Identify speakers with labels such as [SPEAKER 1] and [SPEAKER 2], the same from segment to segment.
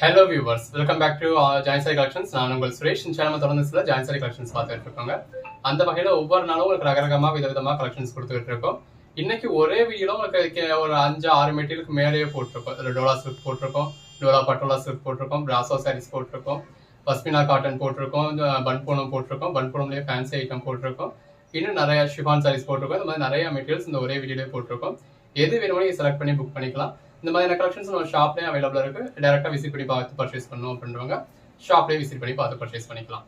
[SPEAKER 1] Hello viewers welcome back to join sari collections நான் உங்கள் Suresh. Channel தொடர்ந்து சில ஜாயின் சாரி கலெக்ஷன்ஸ் பார்த்துட்டு இருக்கோங்க. அந்த வகையில் ஒவ்வொரு நாளும் உங்களுக்கு ரகரகமாக விதவிதமாக கலெக்ஷன்ஸ் கொடுத்துட்டு இருக்கோம். இன்னைக்கு ஒரே வீடியோ உங்களுக்கு கே- ஒரு அஞ்சு ஆறு மெட்டீரியலுக்கு மேலேயே போட்டிருக்கோம். இதில் டோலா சில்க் போட்டிருக்கோம். டோலா பட்டோலா சில்க் போட்டிருக்கோம். பிராசோ சாரீஸ் போட்டிருக்கோம். பஸ்மினா காட்டன் போட்டிருக்கோம். இந்த பன்பூனம் போட்டிருக்கோம். பன்பூனம்லேயே ஃபேன்சி ஐட்டம் போட்டிருக்கோம். இன்னும் நிறைய ஷிஃபான் சாரீஸ் போட்டிருக்கோம். இந்த மாதிரி நிறைய மெட்டீரியல்ஸ் இந்த ஒரே வீடியோலேயே போட்டிருக்கோம். எது வேணுமோ நீங்கள் செலக்ட் பண்ணி புக் பண்ணிக்கலாம். இந்த மாதிரியான கலெக்ஷன்ஸ் நம்ம ஷாப்லேயே அவைலபிளாக இருக்கு. டேரெக்டாக விசிட் பண்ணி பார்த்து பர்ச்சேஸ் பண்ணணும் அப்படின்றவங்க ஷாப்லேயே விசிட் பண்ணி பார்த்து பர்ச்சேஸ் பண்ணிக்கலாம்.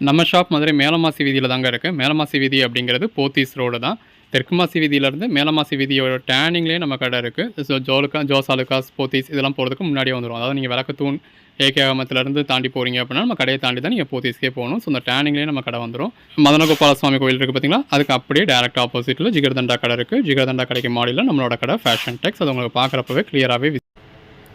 [SPEAKER 1] நம்ம ஷாப் மதுரை மேலமாசி வீதியில் தாங்க இருக்குது மேலமாசி வீதி அப்படிங்கிறது போத்தீஸ் ரோடு தான். தெற்கு மாசி வீதியிலேருந்து மேலமாசி வீதியோட டேனிங்லேயே நம்ம கடை இருக்குது ஸோ ஜோலுக்கா ஜோசாலுக்காஸ் போத்தீஸ் இதெல்லாம் போகிறதுக்கு முன்னாடியே வந்துடும் அதாவது நீங்கள் விளக்கத்தூண் ஏகே அகமத்துலேருந்து தாண்டி போகிறீங்க அப்படின்னா நம்ம கடையை தாண்டி தான் நீங்கள் போத்தீஸ்க்கே போகணும். ஸோ அந்த டேனிங்லேயே நம்ம கடை வந்துடும் மதனகோபால சுவாமி கோயில் இருக்குது பார்த்தீங்களா அதுக்கு அப்படியே டேரக்ட் ஆப்போசிட்டில் ஜிகர்தண்டா கடை இருக்குது ஜிகர்தண்டா கடைக்கு மாடியில் நம்மளோட கடை ஃபேஷன் டெக்ஸ் அது உங்களுக்கு பார்க்குறப்பவே கிளியராகவே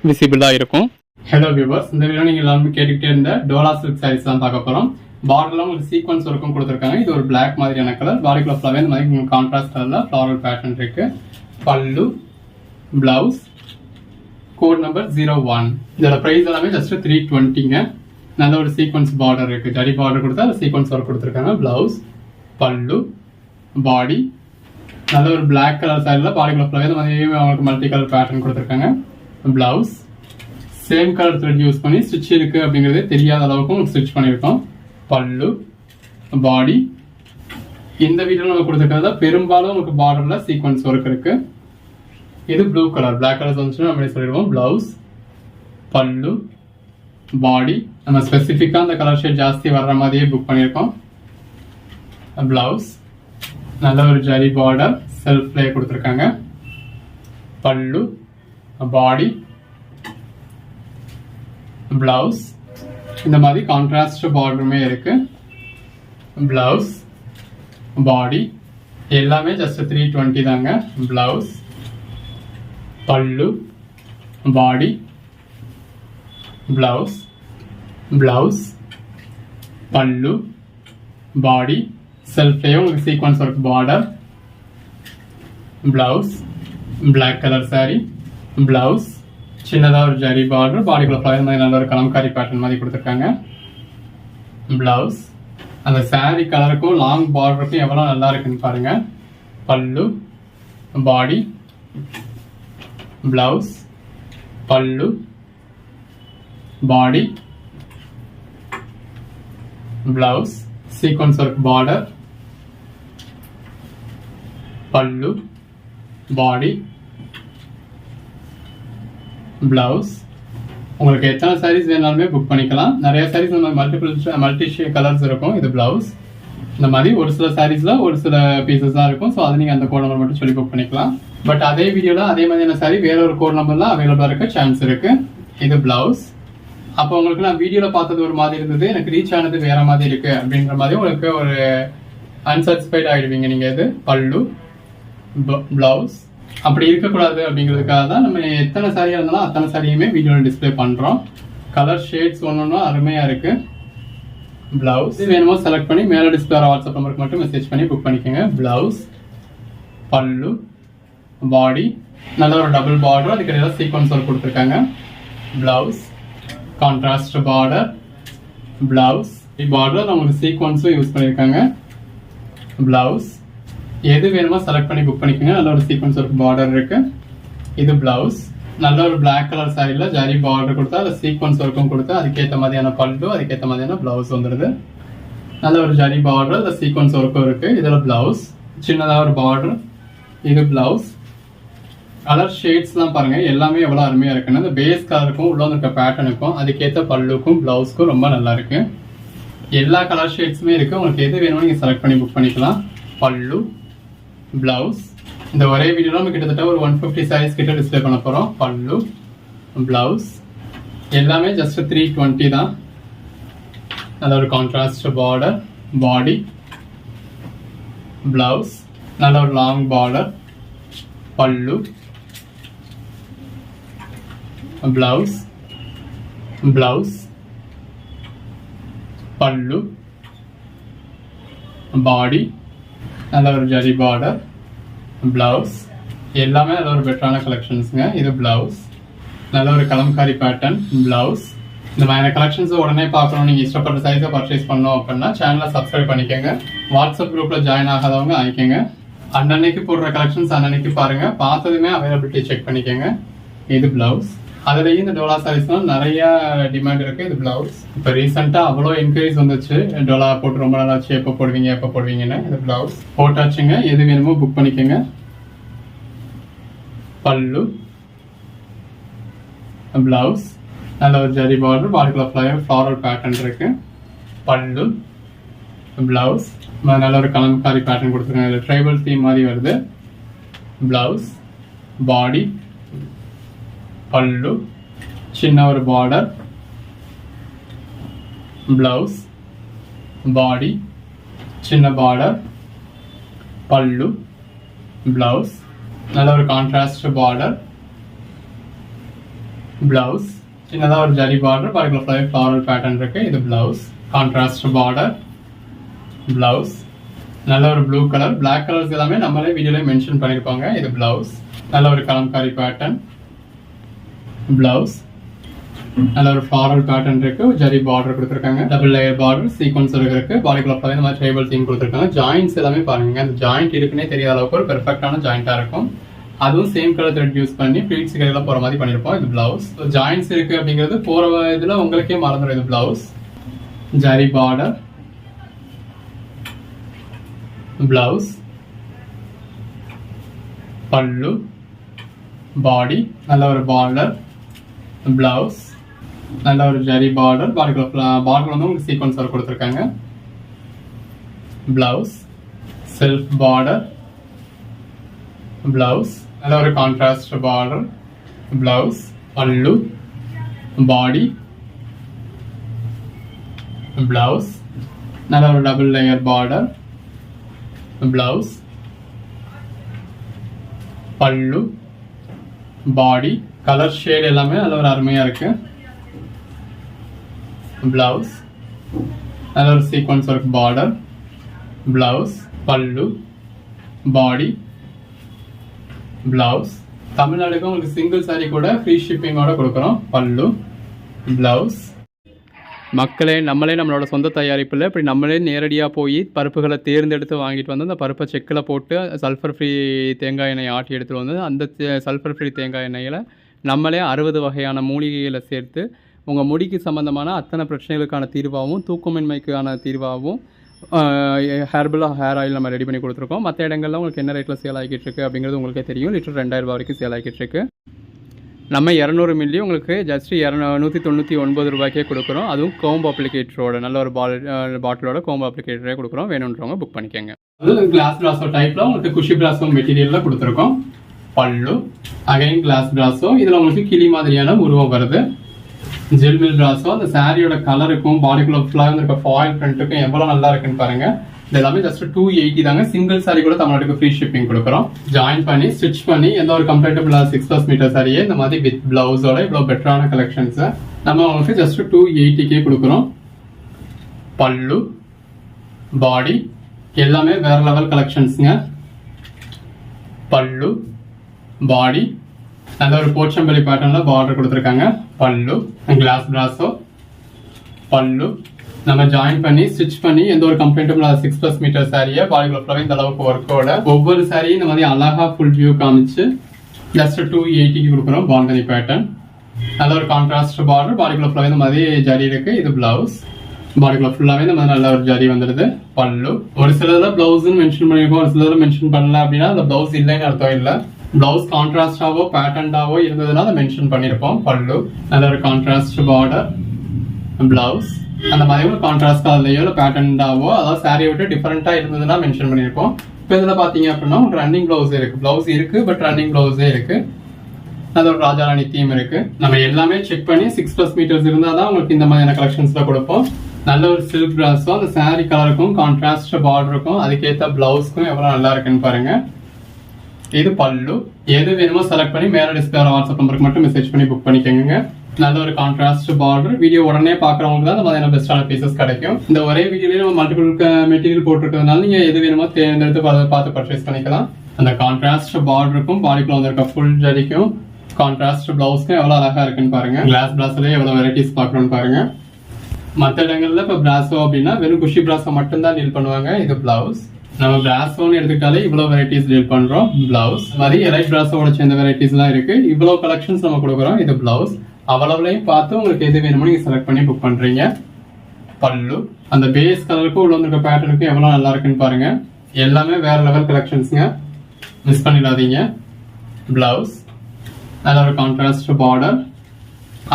[SPEAKER 1] விசிபிளாக இருக்கும். ஹலோ வியூவர்ஸ் இந்த வீடியோ நீங்கள் எல்லாருமே கேட்டுக்கிட்டே இருந்த டோலா சில்க் சாரீஸ் தான் பார்க்க போகிறோம் பார்டர்லாம் உங்களுக்கு சீக்வன்ஸ் ஒர்க்கும் கொடுத்துருக்காங்க. இது ஒரு பிளாக் மாதிரியான கலர் பாடிக்குள்ள ஃப்ளவர் இந்த மாதிரி உங்களுக்கு கான்ட்ராஸ்ட் கலரில் ஃப்ளாரல் பேட்டர்ன் இருக்குது pallu blouse code number zero one இதோட ப்ரைஸ் எல்லாமே ஜஸ்ட் த்ரீ டுவெண்ட்டிங்க நல்ல ஒரு சீக்வன்ஸ் பார்டர் இருக்கு. ஜரி பார்டர் கொடுத்தா அந்த சீக்வன்ஸ் ஒர்க் கொடுத்துருக்காங்க. பிளவுஸ் பல்லு பாடி நல்ல ஒரு பிளாக் கலர் சைடில் கலர் ஃப்ளவர் இந்த மாதிரி அவங்களுக்கு மல்டி கலர் பேட்டர்ன் கொடுத்துருக்காங்க. Blouse same colour thread use பண்ணி ஸ்டிச் இருக்கு அப்படிங்கிறதே தெரியாத அளவுக்கு ஸ்டிச் பண்ணியிருக்கோம். பல்லு பாடி இந்த வீடியோவில் நம்ம கொடுத்துருக்கிறத பெரும்பாலும் உங்களுக்கு பார்டரில் சீக்வன்ஸ் ஒர்க் இருக்குது இது ப்ளூ கலர் பிளாக் கலர் வந்துச்சுன்னா நம்ம சொல்லிடுவோம். பிளவுஸ் பல்லு பாடி நம்ம ஸ்பெசிஃபிக்காக அந்த கலர் ஷேட் ஜாஸ்தி வர்ற மாதிரியே புக் பண்ணியிருக்கோம். பிளவுஸ் நல்ல ஒரு ஜரி பார்டர் செல்ஃப் ப்ளே கொடுத்துருக்காங்க. பல்லு பாடி பிளவுஸ் இந்த மாதிரி கான்ட்ராஸ்ட் பார்டருமே இருக்கு. பிளவுஸ் பாடி எல்லாமே ஜஸ்ட் த்ரீ டுவெண்ட்டி தாங்க. Blouse pallu body blouse blouse pallu body செல்ஃப்லேயும் உங்களுக்கு sequence work border blouse black colour saree blouse சின்னதாக ஒரு ஜரி பார்டர் பாடிக்குள்ள ஃப்ளவர் மாதிரி நல்ல ஒரு கலம்காரி பேட்டர்ன் மாதிரி கொடுத்துருக்காங்க பிளவுஸ் அந்த saree கலருக்கும் லாங் பார்டருக்கும் எவ்வளோ நல்லா இருக்குன்னு பாருங்கள் pallu body blouse pallu body blouse sequence work border pallu body blouse உங்களுக்கு எத்தனை சாரீஸ் வேணாலுமே புக் பண்ணிக்கலாம். நிறைய சாரீஸ் நம்ம மல்டிபிள் மல்டி கலர்ஸ் இருக்கும். இது பிளவுஸ் இந்த மாதிரி ஒரு சில சாரீஸ்ல ஒரு சில பீசஸ் தான் இருக்கும். ஸோ அதை நீங்கள் அந்த கோடம்பர் மட்டும் சொல்லி புக் பண்ணிக்கலாம். பட் அதே வீடியோவில் அதே மாதிரியான சாரி வேற ஒரு கோட் நம்பர்லாம் அவைலபிளாக இருக்க சான்ஸ் இருக்கு. இது பிளவுஸ் அப்போ உங்களுக்கு நான் வீடியோவில் பார்த்தது ஒரு மாதிரி இருந்தது. எனக்கு ரீச் ஆனது வேற மாதிரி இருக்கு அப்படின்ற மாதிரி உங்களுக்கு ஒரு அன்சாட்டிஸ்ஃபைட் ஆகிடுவீங்க நீங்கள் இது. பல்லு பிளவுஸ் அப்படி இருக்கக்கூடாது அப்படிங்கிறதுக்காக தான் நம்ம எத்தனை சாரியாக இருந்தாலும் அத்தனை சாரியுமே வீடியோவில் டிஸ்ப்ளே பண்ணுறோம் கலர் ஷேட்ஸ் ஒன்று ஒன்றும் அருமையாக இருக்கு. பிளவுஸ் வேணுமோ செலக்ட் பண்ணி மேலே டிஸ்பிளே வாட்ஸ்அப் நம்பருக்கு மட்டும் மெசேஜ் பண்ணி புக் பண்ணிக்கோங்க. பிளவுஸ் பல்லு. பாடி நல்ல ஒரு டபுள் பார்டர் அதுக்கு இடையில சீக்வன்ஸ் ஒர்க் கொடுத்துருக்காங்க blouse contrast border blouse border உங்களுக்கு சீக்வன்ஸும் யூஸ் பண்ணியிருக்காங்க. பிளவுஸ் எது வேணுமோ செலக்ட் பண்ணி புக் பண்ணிக்கோங்க. நல்ல ஒரு சீக்வன்ஸ் ஒரு பார்டர் இருக்கு. இது பிளவுஸ் நல்ல ஒரு பிளாக் கலர் சாரியில் ஜரி பார்டர் கொடுத்தா அதில் சீக்வன்ஸ் ஒர்க்கும் கொடுத்து அதுக்கேற்ற மாதிரியான பல்லு அதுக்கேற்ற மாதிரியான பிளவுஸ் வந்துடுது நல்ல ஒரு ஜரி பார்டர் அதில் சீக்வன்ஸ் ஒர்க்கும் இருக்குது இதில் பிளவுஸ் சின்னதாக ஒரு பார்டர் இது பிளவுஸ் கலர் ஷேட்ஸ்லாம் பாருங்கள் எல்லாமே எவ்வளோ அருமையாக இருக்குன்னு இந்த பேஸ் கலருக்கும் உள்ள இருக்க பேட்டர்னுக்கும் அதுக்கேற்ற பல்லுக்கும் ப்ளவுஸ்க்கும் ரொம்ப நல்லா இருக்கு. எல்லா கலர் ஷேட்ஸுமே இருக்குது உங்களுக்கு எது வேணுமோ நீங்கள் செலக்ட் பண்ணி புக் பண்ணிக்கலாம். பல்லு ப்ளவுஸ் இந்த ஒரே வீடியோவில் நம்ம கிட்டத்தட்ட ஒரு ஒன் ஃபிஃப்டி சாரீஸ் கிட்ட டிஸ்பிளே பண்ண போகிறோம் பல்லு ப்ளவுஸ் எல்லாமே ஜஸ்ட் த்ரீ டுவெண்ட்டி தான். நல்ல ஒரு கான்ட்ராஸ்ட் பார்டர் பாடி ப்ளவுஸ் நல்ல ஒரு long border pallu. Blouse blouse pallu body நல்ல ஒரு ஜரி பார்டர் ப்ளவுஸ் எல்லாமே நல்ல ஒரு பெட்டரான கலெக்ஷன்ஸுங்க இது ப்ளவுஸ் நல்ல ஒரு கலம்காரி பேட்டர்ன் ப்ளவுஸ் இந்த மாதிரி கலெக்ஷன்ஸ் உடனே பார்க்கணும் நீங்கள் இஷ்டப்பட்ட சைஸை பர்ச்சேஸ் பண்ணோம் அப்படின்னா சேனலை சப்ஸ்கிரைப் பண்ணிக்கோங்க வாட்ஸ்அப் குரூப்பில் ஜாயின் ஆகாதவங்க ஆயிக்கோங்க அன்னன்னைக்கு போடுற கலெக்ஷன்ஸ் அன்னன்னைக்கு பாருங்கள் பார்த்ததுமே அவைலபிலிட்டி செக் பண்ணிக்கோங்க இது ப்ளவுஸ் அதுலேயும் இந்த டோலா சாரீஸ்லாம் நிறைய டிமாண்ட் இருக்கு. இது பிளவுஸ் இப்போ ரீசெண்டாக அவ்வளோ இன்க்ரீஸ் வந்துச்சு. டோலா போட்டு ரொம்ப நாள் ஆச்சு. எப்போ போடுவீங்க எப்போ போடுவீங்கன்னு. இது பிளவுஸ் போட்டாச்சுங்க. எது வேணுமோ புக் பண்ணிக்கோங்க. பல்லு. பிளவுஸ் நல்ல ஒரு ஜரி பார்டர் பாடிக்குள்ள ஃப்ளவர் ஃப்ளாரல் பேட்டர்ன் இருக்கு. பல்லு. பிளவுஸ் நல்ல ஒரு கலம்காரி பேட்டர்ன் கொடுத்துருக்காங்க. ட்ரைபல் தீம் மாதிரி வருது. பிளவுஸ் பாடி పళ్ళు చిన్న ఒక బార్డర్ బ్లౌజ్ బాడీ చిన్న బార్డర్ పళ్ళు బ్లౌజ్ நல்ல ஒரு கான்ட்ராஸ்ட் பார்டர் பிளவுஸ் சின்னதாக ஒரு zari border பாருக்குள்ள flower floral pattern இருக்கு இது பிளவுஸ் கான்ட்ராஸ்ட் பார்டர் பிளவுஸ் நல்ல ஒரு ப்ளூ கலர் பிளாக் கலர்ஸ் எல்லாமே நம்மளே வீடியோல மென்ஷன் பண்ணியிருப்பாங்க இது பிளவுஸ் நல்ல ஒரு கலம்காரி பேட்டர்ன் பிளவுஸ் நல்ல ஒரு ஃப்ளாரல் பேட்டர்ன் இருக்கு ஜரி பார்டர் கொடுத்துருக்காங்க. டபுள் லேயர் பார்டர் சீக்வன்ஸ் இருக்கு பாடிக்குள்ள ஃபுல்லாக இந்த மாதிரி டேபிள் தீம் கொடுத்துருக்காங்க. ஜாயின்ஸ் எல்லாமே பாருங்க. அந்த ஜாயிண்ட் இருக்குன்னே தெரியாத அளவுக்கு ஒரு பெர்ஃபெக்டான ஜாயிண்டா இருக்கும். அதுவும் சேம் கலர் த்ரெட் யூஸ் பண்ணி ப்ளீட்ஸ் கடையில் போகிற மாதிரி பண்ணியிருப்போம் இது பிளவுஸ் ஜாயின்ஸ் இருக்கு அப்படிங்கிறது போகிற இதில் உங்களுக்கே மறந்துடும் இது blouse zari border blouse pallu body நல்ல ஒரு பார்டர் ப்ளவுஸ் நல்ல ஒரு ஜரி பார்டர் பார்டர் பார்டர் வந்து உங்களுக்கு சீக்வன்ஸ் வர கொடுத்துருக்காங்க. ப்ளவுஸ் செல்ஃப் பார்டர் ப்ளவுஸ் நல்ல ஒரு கான்ட்ராஸ்ட் பார்டர் ப்ளவுஸ் பல்லு பாடி ப்ளவுஸ் நல்ல ஒரு டபுள் லேயர் பார்டர் ப்ளவுஸ் பல்லு பாடி கலர் ஷேட் எல்லாமே நல்ல ஒரு அருமையாக இருக்கு. பிளவுஸ் நல்ல ஒரு sequence work border blouse pallu body blouse தமிழ்நாடுக்கு உங்களுக்கு சிங்கிள் சாரி கூட ஃப்ரீ ஷிப்பிங்கோட கொடுக்குறோம். பல்லு பிளவுஸ் மக்களே நம்மளே நம்மளோட சொந்த தயாரிப்பில் இப்படி நம்மளே நேரடியாக போய் பருப்புகளை தேர்ந்தெடுத்து வாங்கிட்டு வந்து அந்த பருப்பை செக்கில் போட்டு சல்ஃபர் ஃப்ரீ தேங்காய் எண்ணெய் ஆட்டி எடுத்துகிட்டு வந்து அந்த சல்ஃபர் ஃப்ரீ தேங்காய் எண்ணெயில் நம்மளே அறுபது வகையான மூலிகைகளை சேர்த்து உங்கள் முடிக்கு சம்மந்தமான அத்தனை பிரச்சனைகளுக்கான தீர்வாகவும் தூக்கமின்மைக்கான தீர்வாகவும் ஹேர்பலாக ஹேர் ஆயில் நம்ம ரெடி பண்ணி கொடுத்துருக்கோம். மற்ற இடங்களில் உங்களுக்கு என்ன ரேட்டில் சேல் ஆகிட்டு இருக்குது அப்படிங்கிறது உங்களுக்கே தெரியும். லிட்டர் ரெண்டாயிரம் வரைக்கும் சேல் ஆகிட்டு இருக்கு. நம்ம இரநூறு மில்லி உங்களுக்கு ஜஸ்ட் இரநூ நூற்றி தொண்ணூற்றி ஒன்பது ரூபாய்க்கே கொடுக்குறோம். அதுவும் கோம்பு அப்ளிகேட்டரோட நல்ல ஒரு பால் பாட்டிலோட கோம்பு அப்ளிகேட்டரே கொடுக்குறோம். வேணுன்றவங்க புக் பண்ணிக்கோங்க. அது கிளாஸ் பிராஸோ டைப்பில் உங்களுக்கு குஷி பிராஸோ மெட்டீரியலில் கொடுத்துருக்கோம். பல்லு அகைன் கிளாஸ் பிராஸோ இதில் உங்களுக்கு கிளி மாதிரியான உருவம் வருது. ஜெல்மில் பிராஸோ அந்த சாரியோட கலருக்கும் பாடிக்குள்ள ஃபுல்லாக இருக்க ஃபாயில் பிரிண்ட்டுக்கும் எவ்வளோ நல்லா இருக்குன்னு பாருங்க. இது எல்லாமே ஜஸ்ட் டூ எயிட்டி தாங்க. சிங்கிள் சாரி கூட தமிழ்நாட்டுக்கு ஃப்ரீ ஷிப்பிங் கொடுக்குறோம். ஜாயின் பண்ணி ஸ்டிச் பண்ணி எந்த ஒரு கம்ஃபர்டபுளாக சிக்ஸ் ப்ளஸ் மீட்டர் சாரியே இந்த மாதிரி வித் பிளவுஸோட இவ்வளோ பெட்டரான கலெக்ஷன்ஸை நம்ம உங்களுக்கு ஜஸ்ட் டூ எயிட்டிக்கே கொடுக்குறோம். பல்லு பாடி எல்லாமே வேற லெவல் கலெக்ஷன்ஸுங்க பல்லு பாடி நல்ல ஒரு போச்சம்பள்ளி பேட்டர்னில் பார்டர் கொடுத்துருக்காங்க. பல்லு கிளாஸ் பிளாஸோ பல்லு. நம்ம ஜாயின் பண்ணி ஸ்டிச் பண்ணி எந்த ஒரு கம்ப்ளைண்ட்டும் சிக்ஸ் பிளஸ் மீட்டர் சாரியை பாடிக்குள்ள ஃபுல்லாக இந்த அளவுக்கு ஒர்க்கோட ஒவ்வொரு சாரியும் இந்த மாதிரி அழகா ஃபுல் வியூ காமிச்சு ஜஸ்ட் டூ எயிட்டிக்கு கொடுக்குறோம் பால்கனி பேட்டர்ன் நல்ல ஒரு கான்ட்ராஸ்ட் பார்டர் பாடிக்குள்ள ஃபுல்லாகவே இந்த மாதிரி ஜரி இருக்கு இது பிளவுஸ் பாடிக்குள்ள ஃபுல்லாகவே இந்த மாதிரி நல்ல ஒரு ஜரி வந்துடுது பல்லு. ஒரு சிலதில் பிளவுஸ்ன்னு மென்ஷன் பண்ணியிருக்கோம் ஒரு சிலதில் மென்ஷன் பண்ணல அப்படின்னா அந்த பிளவுஸ் இல்லைன்னு அர்த்தம் இல்லை. பிளவுஸ் கான்ட்ராஸ்டாவோ பேட்டர்ன்டாவோ இருந்ததுன்னா அதை மென்ஷன் பண்ணியிருப்போம் பல்லு நல்ல ஒரு கான்ட்ராஸ்ட் பார்டர் பிளவுஸ் அந்த மாதிரி ஒரு கான்ட்ராஸ்ட் இல்லையோ இல்லை பேட்டர்ன்டாவோ அதாவது சாரியை விட்டு டிஃப்ரெண்ட்டாக இருந்ததுன்னா மென்ஷன் பண்ணியிருப்போம் இப்போ இதில் பார்த்தீங்க அப்படின்னா ஒரு ரன்னிங் ப்ளவுஸ் இருக்கு. ப்ளவுஸ் இருக்கு பட் ரன்னிங் ப்ளவுஸே இருக்கு. அது ஒரு ராஜாராணி தீம் இருக்கு. நம்ம எல்லாமே செக் பண்ணி சிக்ஸ் பிளஸ் மீட்டர்ஸ் இருந்தால் தான் உங்களுக்கு இந்த மாதிரியான கலெக்ஷன்ஸில் கொடுப்போம். நல்ல ஒரு சில்க் பிராஸும் அந்த சாரி கலருக்கும் கான்ட்ராஸ்ட் பார்டருக்கும் அதுக்கேற்ற பிளவுஸ்க்கும் எவ்வளோ நல்லா இருக்குன்னு பாருங்க. இது பல்லு. எது வேணுமோ செலக்ட் பண்ணி மேல டிஸ்பிளே வாட்ஸ்அப் நம்பருக்கு மட்டும் மெசேஜ் பண்ணி புக் பண்ணிக்கோங்க. நல்ல ஒரு கான்ட்ராஸ்ட் பார்டர் வீடியோ உடனே பாக்குறவங்களுக்கு தான் இந்த மாதிரியான பெஸ்டான பீசஸ் கிடைக்கும். இந்த ஒரே வீடியோலயே நம்ம மல்டிபிள் மெட்டீரியல் போட்டிருக்கிறதுனால நீங்க எது வேணுமோ தேர்ந்தெடுத்து பார்த்து பர்ச்சேஸ் பண்ணிக்கலாம். அந்த கான்ட்ராஸ்ட் பார்டருக்கும் பாடிக்குள்ள வந்திருக்க ஃபுல் ஜரிக்கும் கான்ட்ராஸ்ட் பிளவுஸ்க்கும் எவ்வளவு அழகா இருக்குன்னு பாருங்க. கிளாஸ் பிளாஸ்ல எவ்வளவு வெரைட்டிஸ் பாக்குறோம்னு பாருங்க. மற்ற இடங்கள்ல இப்ப பிளாஸோ அப்படின்னா வெறும் குஷி பிராசோ மட்டும்தான் டீல் பண்ணுவாங்க. இது பிளவுஸ் நம்ம பிராசோன்னு எடுத்துக்கிட்டாலே இவ்வளவு வெரைட்டிஸ் டீல் பண்றோம். பிளவுஸ் மாதிரி எலைட் பிராசோட சேர்ந்த வெரைட்டிஸ் எல்லாம் இருக்கு. இவ்வளவு கலெக்ஷன்ஸ் நம்ம கொடுக்குறோம். இது பிளவுஸ் அவ்வளவுலையும் பார்த்து உங்களுக்கு எது வேணுமோ நீங்க செலக்ட் பண்ணி புக் பண்றீங்க. பல்லு. அந்த பேஸ் கலருக்கும் உள்ள வந்திருக்க பேட்டர்னுக்கும் எவ்வளவு நல்லா இருக்குன்னு பாருங்க. எல்லாமே வேற லெவல் கலெக்ஷன்ஸ்ங்க மிஸ் பண்ணிடாதீங்க. பிளவுஸ் நல்ல ஒரு கான்ட்ராஸ்ட் பார்டர்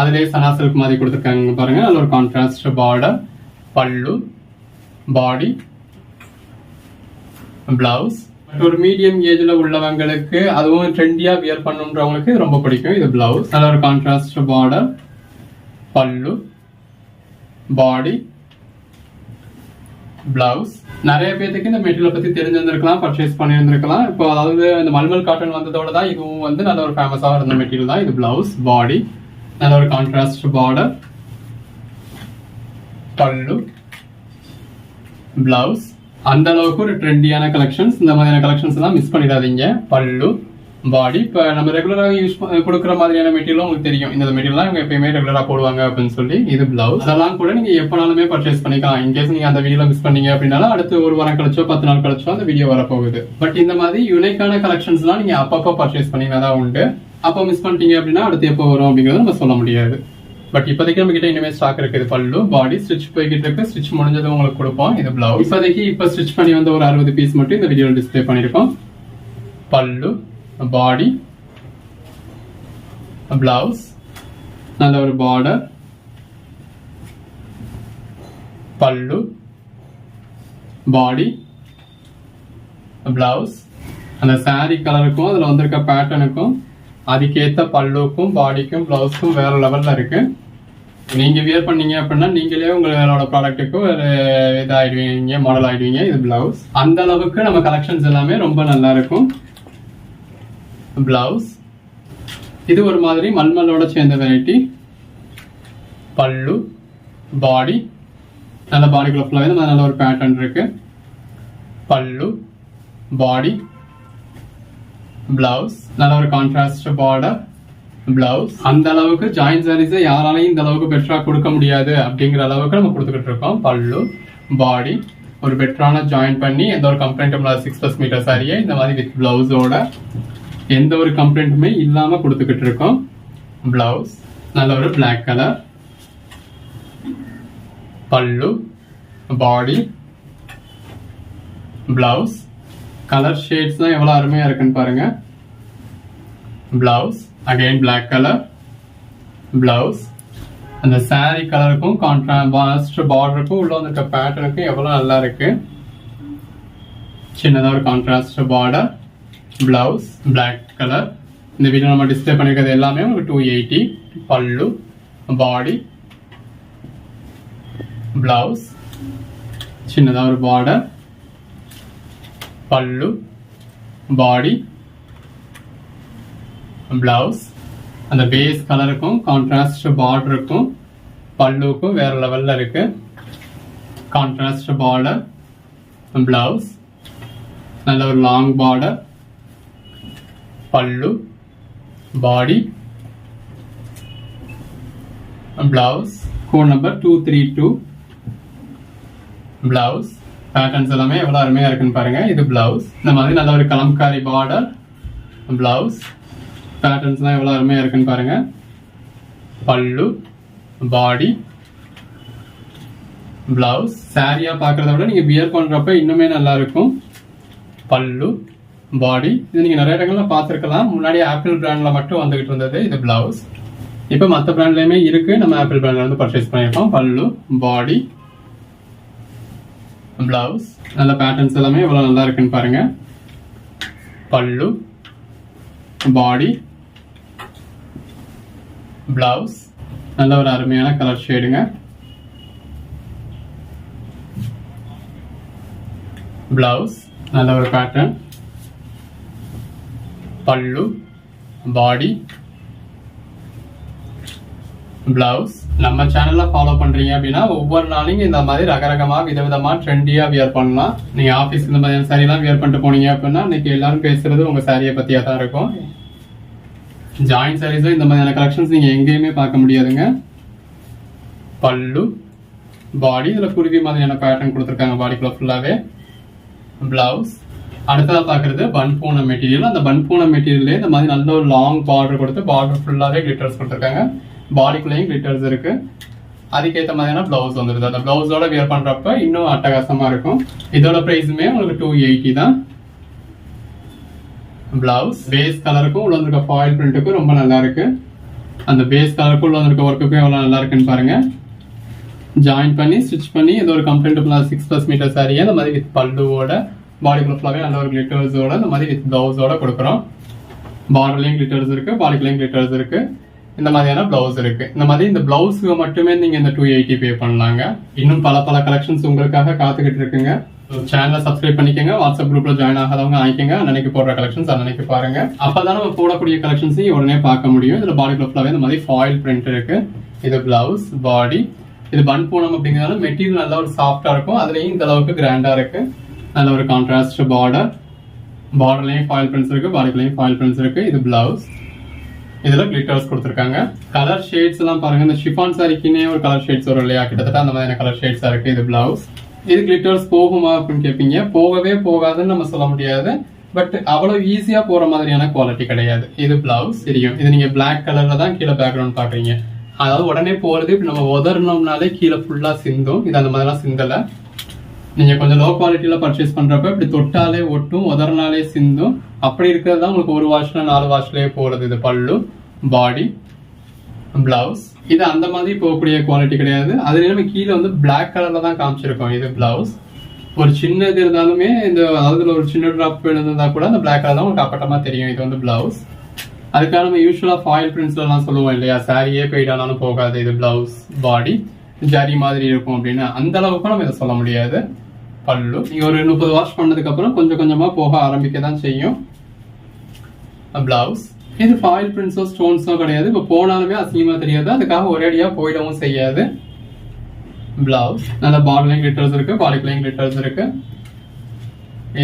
[SPEAKER 1] அதுலேயே சனா சில்க் மாதிரி கொடுத்துருக்காங்க பாருங்க. நல்ல ஒரு contrast border pallu. Body blouse ஒரு மீடியம் ஏஜ்ல உள்ளவங்களுக்கு அதுவும் ட்ரெண்டியா வியர் பண்ணுன்றவங்களுக்கு ரொம்ப பிடிக்கும். இது பிளவுஸ் நல்ல ஒரு contrast border pallu. Body blouse நிறைய பேத்துக்கு இந்த மெட்டீரியல் பத்தி தெரிஞ்சிருந்திருக்கலாம் பர்ச்சேஸ் பண்ணியிருந்திருக்கலாம். இப்போ அதாவது இந்த மல்மல் காட்டன் வந்ததோட தான் இதுவும் வந்து நல்ல ஒரு ஃபேமஸா இருந்த மெட்டீரியல் தான் இது பிளவுஸ் பாடி நல்ல ஒரு கான்ட்ராஸ்ட் பார்டர் பல்லு. பிளவுஸ் அந்த அளவுக்கு ஒரு ட்ரெண்டியான கலெக்ஷன்ஸ் இந்த மாதிரியான கலெக்ஷன்ஸ் எல்லாம் மிஸ் பண்ணிடாதீங்க. பல்லு பாடி இப்போ நம்ம ரெகுலராக யூஸ் கொடுக்குற மாதிரியான மெட்டீரியலும் உங்களுக்கு தெரியும். இந்த மெட்டீரியல்லாம் இவங்க எப்பயுமே ரெகுலராக போடுவாங்க அப்படின்னு சொல்லி. இது பிளவுஸ் அதெல்லாம் கூட நீங்க எப்பனாலுமே பர்ச்சேஸ் பண்ணிக்கலாம். இன்கேஸ் நீங்க அந்த வீடியோ மிஸ் பண்ணீங்க அப்படின்னாலும் அடுத்து ஒரு வாரம் கழிச்சோ பத்து நாள் கழிச்சோ அந்த வீடியோ வரப்போகுது. பட் இந்த மாதிரி யுனிக்கான கலெக்ஷன்ஸ் எல்லாம் நீங்க அப்பப்போ பர்ச்சேஸ் பண்ணீங்கன்னா தான் உண்டு. அப்போ மிஸ் பண்ணிட்டீங்க அப்படின்னா அடுத்து எப்போ வரும் அப்படிங்கறத நம்ம சொல்ல முடியாது. பட் இப்போதைக்கு நம்ம கிட்ட இனிமே ஸ்டாக் இருக்குது பல்லு பாடி ஸ்டிச் போய்கிட்டு இருக்கு. ஸ்டிச் முடிஞ்சது உங்களுக்கு கொடுப்போம். இது பிளவுஸ் இப்போதைக்கு இப்போ ஸ்டிச் பண்ணி வந்த ஒரு அறுபது பீஸ் மட்டும் இந்த வீடியோ டிஸ்பிளே பண்ணியிருக்கோம். பல்லு பாடி பிளவுஸ் நல்ல ஒரு பார்டர் பல்லு பாடி பிளவுஸ் அந்த saree கலருக்கும் அதில் வந்திருக்க பேட்டர்னுக்கும் அதுக்கேற்ற பல்லுக்கும் பாடிக்கும் பிளவுஸ்க்கும் வேற லெவலில் இருக்குது நீங்க வியர் பண்ணீங்க அப்படின்னா நீங்களே உங்களோட ப்ராடக்ட்டுக்கு ஒரு இதாயிடுவீங்க மாடல் ஆயிடுவீங்க இது பிளவுஸ் அந்த அளவுக்கு நம்ம கலெக்ஷன்ஸ் எல்லாமே ரொம்ப நல்லா இருக்கும். பிளவுஸ் இது ஒரு மாதிரி மல்மலோட சேர்ந்த வெரைட்டி பல்லு பாடி நல்ல பாடிக்குள்ள ஃபுல்லாகவே நம்ம நல்ல ஒரு பேட்டர்ன் இருக்கு. பல்லு பாடி பிளவுஸ் நல்ல ஒரு கான்ட்ராஸ்ட் பார்டர் பிளவுஸ் அந்த அளவுக்கு ஜாயின் சாரீஸை யாராலையும் இந்த அளவுக்கு பெட்டராக கொடுக்க முடியாது அப்படிங்கிற அளவுக்கு நம்ம கொடுத்துக்கிட்டு இருக்கோம். பல்லு பாடி ஒரு பெட்டரான ஜாயின் பண்ணி எந்த ஒரு கம்ப்ளைண்ட்டும் இல்லாத சிக்ஸ் ப்ளஸ் மீட்டர் சாரியை இந்த மாதிரி வித் பிளவுஸோட எந்த ஒரு கம்ப்ளைண்ட்டுமே இல்லாமல் கொடுத்துக்கிட்டு இருக்கோம். பிளவுஸ் நல்ல ஒரு பிளாக் கலர் பல்லு பாடி பிளவுஸ் கலர் ஷேட்ஸ் தான் எவ்வளோ அருமையாக இருக்குன்னு பாருங்க. Blouse again black colour blouse அந்த சாரி கலருக்கும் கான்ட்ராஸ்ட் பார்டருக்கும் உள்ள வந்திருக்க பேட்டர்னுக்கும் எவ்வளவு நல்லா இருக்கு? சின்னதா ஒரு contrast border blouse black colour இந்த வீடியோ நம்ம டிஸ்ப்ளே பண்ணிருக்கிறது எல்லாமே உங்களுக்கு டூ எயிட்டி பல்லு பாடி பிளவுஸ் சின்னதா ஒரு பார்டர் பல்லு பாடி பிளவுஸ் அந்த பேஸ் கலருக்கும் கான்ட்ராஸ்ட் பார்டருக்கும் பல்லுக்கும் வேற லெவல்ல இருக்கு. கான்ட்ராஸ்ட் பார்டர் பிளவுஸ் நல்ல ஒரு long border pallu body blouse code number two three two blouse patterns எல்லாமே எவ்வளோ அருமையாக இருக்குன்னு பாருங்க. இது பிளவுஸ் இந்த மாதிரி நல்ல ஒரு கலம்காரி பார்டர் பிளவுஸ் பேட்டர்ன்ஸ்லாம் எவ்வளோ அருமையாக இருக்குன்னு பாருங்கள் பல்லு பாடி பிளவுஸ் சாரியாக பார்க்குறத விட நீங்கள் வியர் பண்ணுறப்ப இன்னுமே நல்லா இருக்கும். பல்லு பாடி இது நீங்கள் நிறைய இடங்கள்ல பார்த்துருக்கலாம். முன்னாடி ஆப்பிள் பிராண்டில் மட்டும் வந்துக்கிட்டு இருந்தது இது பிளவுஸ் இப்போ மற்ற பிராண்ட்லேயுமே இருக்குது நம்ம ஆப்பிள் பிராண்டில் வந்து பர்ச்சேஸ் பண்ணியிருக்கோம். பல்லு பாடி பிளவுஸ் நல்ல பேட்டர்ன்ஸ் எல்லாமே எவ்வளவு நல்லா இருக்குன்னு பாருங்கள் பல்லு பாடி பிளவுஸ் நல்ல ஒரு அருமையான கலர் ஷேடுங்க பிளவுஸ் நல்ல ஒரு பேட்டர்ன் பல்லு. பாடி பிளவுஸ் நம்ம சேனல்ல ஃபாலோ பண்றீங்க அப்படின்னா ஒவ்வொரு நாளையும் இந்த மாதிரி ரகரகமா விதவிதமா ட்ரெண்டியா வியர் பண்ணலாம். நீங்க ஆபீஸ்க்கு இந்த மாதிரியான சாரி எல்லாம் வியர் பண்ணிட்டு போனீங்க அப்படின்னா இன்னைக்கு எல்லாரும் பேசுறது உங்க சாரியை பத்தியா தான் இருக்கும். ஜாயிண்ட் சாரீஸும் இந்த மாதிரியான கலெக்ஷன்ஸ் நீங்கள் எங்கேயுமே பார்க்க முடியாதுங்க. பல்லு பாடி இதில் குருவி மாதிரியான பேட்டர்ன் கொடுத்துருக்காங்க பாடிக்குள்ள ஃபுல்லாகவே ப்ளவுஸ் அடுத்ததாக பார்க்குறது பன் பூனை மெட்டீரியல் அந்த பன் பூனை மெட்டீரியல்லே இந்த மாதிரி நல்ல ஒரு லாங் பார்டர் கொடுத்து பார்டர் ஃபுல்லாகவே கிளிட்டர்ஸ் கொடுத்துருக்காங்க. பாடிக்குள்ளேயும் கிளிட்டர்ஸ் இருக்குது அதுக்கேற்ற மாதிரியான ப்ளவுஸ் வந்துடுது அந்த ப்ளவுஸோட வியர் பண்ணுறப்ப இன்னும் அட்டகாசமாக இருக்கும். இதோட ப்ரைஸுமே உங்களுக்கு டூ எயிட்டி தான். பிளவுஸ் பேஸ் கலருக்கும் உள்ள வந்திருக்க ஃபாயில் பிரிண்ட்டுக்கும் ரொம்ப நல்லா இருக்கு. அந்த பேஸ் கலருக்கும் உள்ள வந்திருக்க ஒர்க்குக்கும் எவ்வளோ நல்லா இருக்குன்னு பாருங்க. ஜாயின் பண்ணி ஸ்டிச் பண்ணி இது ஒரு கம்ஃபர்டபுளாக சிக்ஸ் ப்ளஸ் மீட்டர் சாரியை இந்த மாதிரி வித் பல்லுவோட பாடிக்குள்ள ஃபுல்லாகவே நல்ல ஒரு கிளிட்டர்ஸோட இந்த மாதிரி வித் பிளவுஸோட கொடுக்குறோம். பார்டர்லையும் கிளிட்டர்ஸ் இருக்கு பாடிக்குலையும் கிளிட்டர்ஸ் இருக்கு இந்த மாதிரியான பிளவுஸ் இருக்கு. இந்த மாதிரி இந்த பிளவுஸ்க்கு மட்டுமே நீங்க இந்த டூ எயிட்டி பே பண்ணலாங்க. இன்னும் பல பல கலெக்ஷன்ஸ் உங்களுக்காக காத்துக்கிட்டு இருக்குங்க. சேனலை சப்ஸ்கிரைப் பண்ணிக்கங்க வாட்ஸ்அப் குரூப்ல ஜாயின் ஆகாதவங்க ஆயிக்கங்க. அன்னைக்கு போடுற கலெக்ஷன்ஸ் அன்னைக்கு பாருங்க. அப்பதான் நம்ம போடக்கூடிய கலெக்ஷன்ஸையும் உடனே பார்க்க முடியும். இதுல பாடி ஃபுல்லாவே இந்த மாதிரி ஃபாயில் பிரிண்ட் இருக்கு. இது பிளவுஸ் பாடி இது பன் பூனம் அப்படிங்கிறதால மெட்டீரியல் நல்லா ஒரு சாஃப்டா இருக்கும். அதுலயும் இந்த அளவுக்கு கிராண்டா இருக்கு. நல்ல ஒரு கான்ட்ராஸ்ட் பார்டர் பார்டர்லயும் ஃபாயில் பிரிண்ட்ஸ் இருக்கு. பாடிக்குள்ளேயும் ஃபாயில் பிரிண்ட்ஸ் இருக்கு. இது பிளவுஸ் இதுல கிளிட்டர்ஸ் கொடுத்துருக்காங்க. கலர் ஷேட்ஸ் எல்லாம் பாருங்க. இந்த ஷிஃபான் சாரிக்குன்னே ஒரு கலர் ஷேட்ஸ் வரும் இல்லையா? கிட்டத்தட்ட அந்த மாதிரியான கலர் ஷேட்ஸா இருக்கு. இது பிளவுஸ் இது கிளிட்டர்ஸ் போகுமா அப்படின்னு கேட்பீங்க போகவே போகாதுன்னு நம்ம சொல்ல முடியாது. பட் அவ்வளவு ஈஸியா போற மாதிரியான குவாலிட்டி கிடையாது. இது பிளவுஸ் தெரியும். இது நீங்க பிளாக் கலர்ல தான் கீழே பேக்ரவுண்ட் பாக்குறீங்க அதாவது உடனே போறது இப்படி நம்ம உதறணும்னாலே கீழே ஃபுல்லா சிந்தும். இது அந்த மாதிரிலாம் சிந்தல. நீங்க கொஞ்சம் லோ குவாலிட்டியில பர்ச்சேஸ் பண்றப்ப இப்படி தொட்டாலே ஒட்டும் உதறனாலே சிந்தும். அப்படி இருக்கிறது தான் உங்களுக்கு ஒரு வாஷ்ல நாலு வாஷ்லயே போறது. இது பல்லு பாடி பிளவுஸ் இது அந்த மாதிரி போகக்கூடிய குவாலிட்டி கிடையாது. அது இல்லாமல் கீழே வந்து பிளாக் கலர்ல தான் காமிச்சிருக்கோம் இது பிளவுஸ் ஒரு சின்ன இது இருந்தாலுமே இந்த அதில் ஒரு சின்ன டிராப் விழுந்திருந்தா கூட அந்த பிளாக் கலர் தான் உங்களுக்கு அப்பட்டமா தெரியும். இது வந்து பிளவுஸ் அதுக்காக நம்ம யூஸ்வலா ஃபாயில் பிரிண்ட்ஸ்லாம் எல்லாம் சொல்லுவோம் இல்லையா? சாரியே போயிட்டாலும் போகாது. இது பிளவுஸ் பாடி ஜரி மாதிரி இருக்கும் அப்படின்னு. அந்த அளவுக்கு நம்ம இதை சொல்ல முடியாது. பல்லு. நீங்க ஒரு முப்பது வாஷ் பண்ணதுக்கு அப்புறம் கொஞ்சம் கொஞ்சமா போக ஆரம்பிக்க தான் செய்யும் பிளவுஸ் இது ஃபாயில் பிரிண்ட்ஸோ ஸ்டோன்ஸோ கிடையாது. இப்போ போனாலுமே அசிங்கமாக தெரியாது. அதுக்காக ஒரேடியாக போயிடவும் செய்யாது. பிளவுஸ் நல்ல பார்டர்லையும் கிளிட்டர்ஸ் இருக்குது பாடிக்குலையும் கிளிட்டர்ஸ் இருக்குது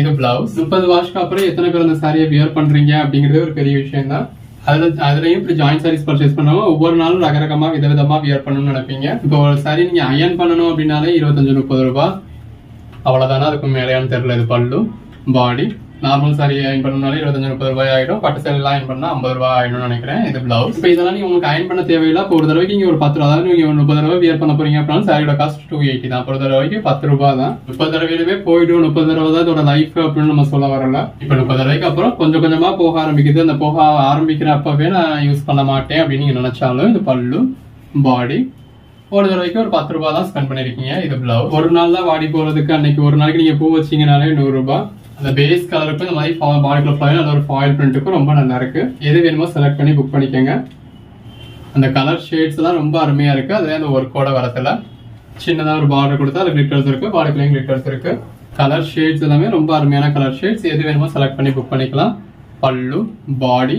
[SPEAKER 1] இது பிளவுஸ் முப்பது வாஷ்க்கு அப்புறம் எத்தனை பேர் அந்த சாரியை வியர் பண்ணுறீங்க அப்படிங்கிறது ஒரு பெரிய விஷயம் தான் அதில் அதுலேயும் இப்படி ஜாயின் சாரீஸ் பர்ச்சேஸ் பண்ணாமல் ஒவ்வொரு நாளும் ரகரகமாக விதவிதமாக வியர் பண்ணணும்னு நினைப்பீங்க. இப்போ ஒரு சாரி நீங்கள் அயன் பண்ணணும் அப்படின்னாலே இருபத்தஞ்சு முப்பது ரூபா அவ்வளோதானா அதுக்கு மேலேயான்னு தெரியல இது pallu. Body normal sari iron பண்ணனாலே இருபத்தஞ்சு முப்பது ரூபாய் ஆகிடும் பட்டு சேலை எல்லாம் அயன் பண்ணா ஐம்பது ரூபாய் ஆயிடும் நினைக்கிறேன். இது பிளவுஸ் இப்போ இதெல்லாம் நீங்க உங்களுக்கு அயன் பண்ண தேவையில்லை. இப்போ ஒரு தடவைக்கு நீங்க ஒரு பத்து ரூபா அதாவது நீங்க ஒரு முப்பது ரூபாய் வியர் பண்ண போறீங்க அப்படின்னா சாரியோட காஸ்ட் டூ எயிட்டி தான். ஒரு தடவைக்கு பத்து ரூபாய் தான். முப்பது தடவையிலுமே போயிடும். முப்பது தடவை தான் இதோட லைஃப் அப்படின்னு நம்ம சொல்ல வரல. இப்போ முப்பது தடவைக்கு அப்புறம் கொஞ்சம் கொஞ்சமா போக ஆரம்பிக்குது. அந்த போக ஆரம்பிக்கிற அப்பவே நான் யூஸ் பண்ண மாட்டேன் அப்படின்னு நீங்க நினைச்சாலும் இது பல்லு பாடி ஒரு தடவைக்கு ஒரு பத்து ரூபாய் தான் ஸ்பெண்ட் பண்ணிருக்கீங்க. இது பிளவுஸ் ஒரு நாள் தான் வாடி போறதுக்கு அன்னைக்கு ஒரு நாளைக்கு நீங்க பூ வச்சீங்கனாலே நூறு ரூபாய். அந்த பேஸ் கலருக்கும் இந்த மாதிரி பாடிக்குள்ள ஃபாயில் அந்த ஒரு ஃபாயில் பிரிண்ட்டுக்கும் ரொம்ப நல்லா இருக்கு. எது வேணுமோ செலக்ட் பண்ணி புக் பண்ணிக்கோங்க. அந்த கலர் ஷேட்ஸ் தான் ரொம்ப அருமையாக இருக்குது அதே அந்த ஒர்க்கோட வரத்துல. சின்னதாக ஒரு பார்டர் கொடுத்தா அதுல கிளிட்டர்ஸ் இருக்கு பாடிக்குள்ளேயும் கிளிட்டர்ஸ் இருக்குது கலர் ஷேட்ஸ் எல்லாமே ரொம்ப அருமையான கலர் ஷேட்ஸ் எது வேணுமோ செலக்ட் பண்ணி புக் பண்ணிக்கலாம். பல்லு பாடி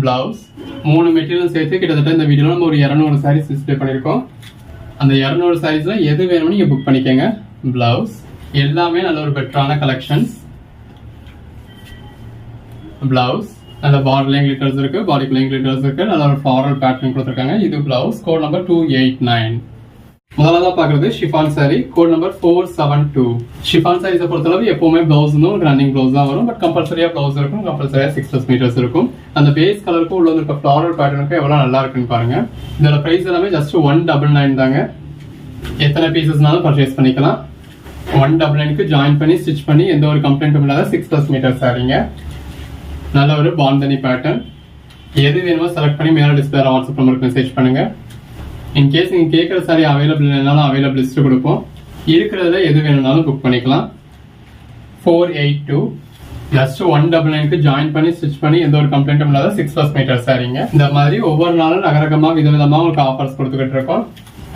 [SPEAKER 1] பிளவுஸ் மூணு மெட்டீரியல் சேர்த்து கிட்டத்தட்ட இந்த வீடியோவில் நம்ம ஒரு இரநூறு சாரீஸ் டிஸ்பிளே பண்ணியிருக்கோம். அந்த இரநூறு சாரீஸில் எது வேணும்னு நீங்கள் புக் பண்ணிக்கோங்க. பிளவுஸ் எல்லாமே நல்ல ஒரு பெட்டரான கலெக்ஷன்ஸ் பிளவுஸ் நல்ல பார்டர்லையும் கிளிட்டர்ஸ் இருக்கு பாடிக்குலையும் கிளிட்டர்ஸ் இருக்கு நல்ல ஒரு ஃபாரல் பேட்டர்ன் கொடுத்துருக்காங்க. இது blouse code number two eight nine முதலாவதா பாக்குறது chiffon sari code number four seven two chiffon சாரீஸை பொறுத்தளவு எப்பவுமே பிளவுஸ் ஒரு ரன்னிங் பிளவுஸ் தான் வரும். பட் கம்பல்சரியா பிளவுஸ் இருக்கும் கம்பல்சரியா சிக்ஸ் பிளஸ் மீட்டர்ஸ் இருக்கும். அந்த பேஸ் கலருக்கும் உள்ள இருக்க ஃபிளாரல் பேட்டர்னுக்கும் எவ்வளவு நல்லா இருக்குன்னு பாருங்க. இதோட பிரைஸ் எல்லாமே ஜஸ்ட் ஒன் டபுள் நைன் தாங்க. எத்தனை பீசஸ்னாலும் பர்ச்சேஸ் பண்ணிக்கலாம். ஒன் டபுள் நைனுக்கு ஜாயின் பண்ணி ஸ்டிச் பண்ணி எந்த ஒரு கம்ப்ளைண்ட்டும் இல்லாத சிக்ஸ் ப்ளஸ் மீட்டர் சாரீங்க நல்ல ஒரு பாந்தனி பேட்டர்ன் எது வேணுமோ செலக்ட் பண்ணி மேலே டிஸ்பிளே வாட்ஸ்அப் நம்பருக்கு மெசேஜ் பண்ணுங்க. இன்கேஸ் நீங்கள் கேட்குற சாரி அவைலபிள் இல்லைனாலும் அவைலபிள் லிஸ்ட் கொடுப்போம். இருக்கிறதுல எது வேணும்னாலும் புக் பண்ணிக்கலாம். Four eight two just one double நைனுக்கு ஜாயின் பண்ணி ஸ்டிச் பண்ணி எந்த ஒரு கம்ப்ளைண்ட்டும் இல்லாத சிக்ஸ் ப்ளஸ் மீட்டர் சாரீங்க இந்த மாதிரி ஒவ்வொரு நாளும் நகரகமாக விதவிதமாக உங்களுக்கு ஆஃபர்ஸ் கொடுத்துக்கிட்டு இருக்கோம்.